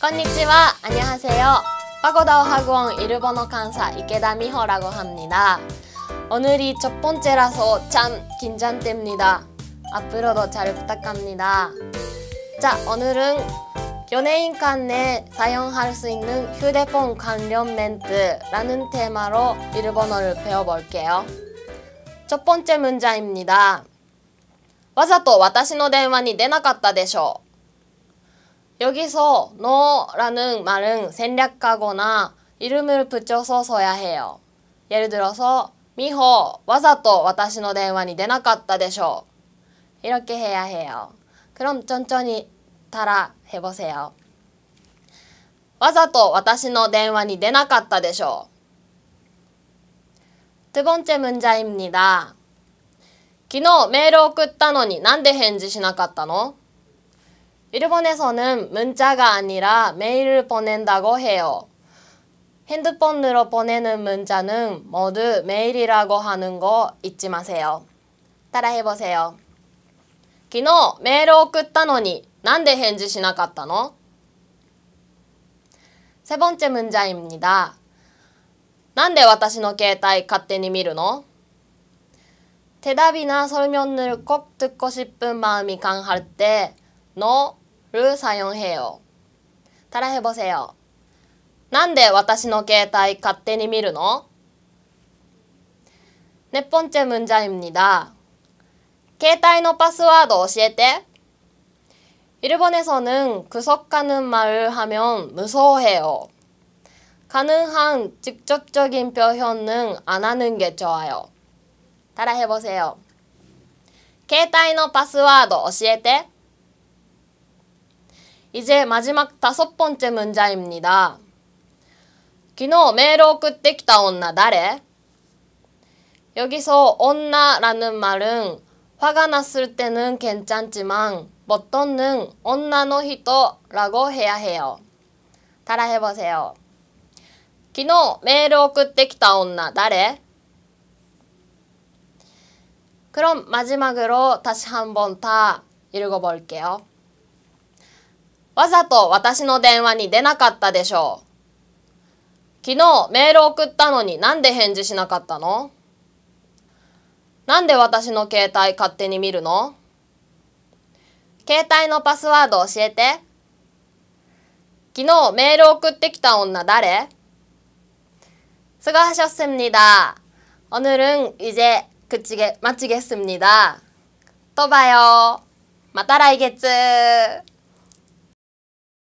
건니치와 안녕하세요. 파고다오 학원 일본어 강사 이케다 미호라고 합니다. 오늘이 첫 번째라서 참 긴장됩니다. 앞으로도 잘 부탁합니다. 자, 오늘은 연예인 간에 사용할 수 있는 휴대폰 관련 멘트라는 테마로 일본어를 배워볼게요. 첫 번째 문장입니다. わざと私の電話に出なかったでしょう。 여기서 너라는 말은 생략하거나 이름을 붙여서 써야 해요. 예를 들어서 미호 わざと私の電話に出なかったでしょう. 이렇게 해야 해요. 그럼 천천히 따라 해보세요. わざと私の電話に出なかったでしょう. 두 번째 문장입니다. 昨日メール送ったのになんで返事しなかったの 일본에서는 문자가 아니라 메일을 보낸다고 해요. 핸드폰으로 보내는 문자는 모두 메일이라고 하는 거 잊지 마세요. 따라해보세요. 昨日メール送ったのになんで返事しなかったの 세 번째 문자입니다. なんで私の携帯勝手に見るの 대답이나 설명을 꼭 듣고 싶은 마음이 강할 때 너 를 사용해요. 따라해보세요. なんで私の携帯勝手に見るの 네 번째 문자입니다. 携帯のパスワード教えて 일본에서는 구속하는 말을 하면 무서워해요. 가능한 직접적인 표현은 안 하는 게 좋아요. 따라해보세요. 携帯のパスワード教えて 이제 마지막 다섯 번째 문자입니다. 昨日メール送ってきた女誰 여기서 언나라는 말은 화가 났을 때는 괜찮지만 보통은 언나노 히토라고 해야 해요. 따라해보세요. 昨日メール送ってきた女誰 그럼 마지막으로 다시 한번 다 읽어볼게요. わざと私の電話に出なかったでしょう。昨日メール送ったのになんで返事しなかったのなんで私の携帯勝手に見るの携帯のパスワード教えて。昨日メール送ってきた女誰수고하셨습니다 오늘은 이제 그치게 마치겠습니다. 또 봐요. 마따라이겠츠.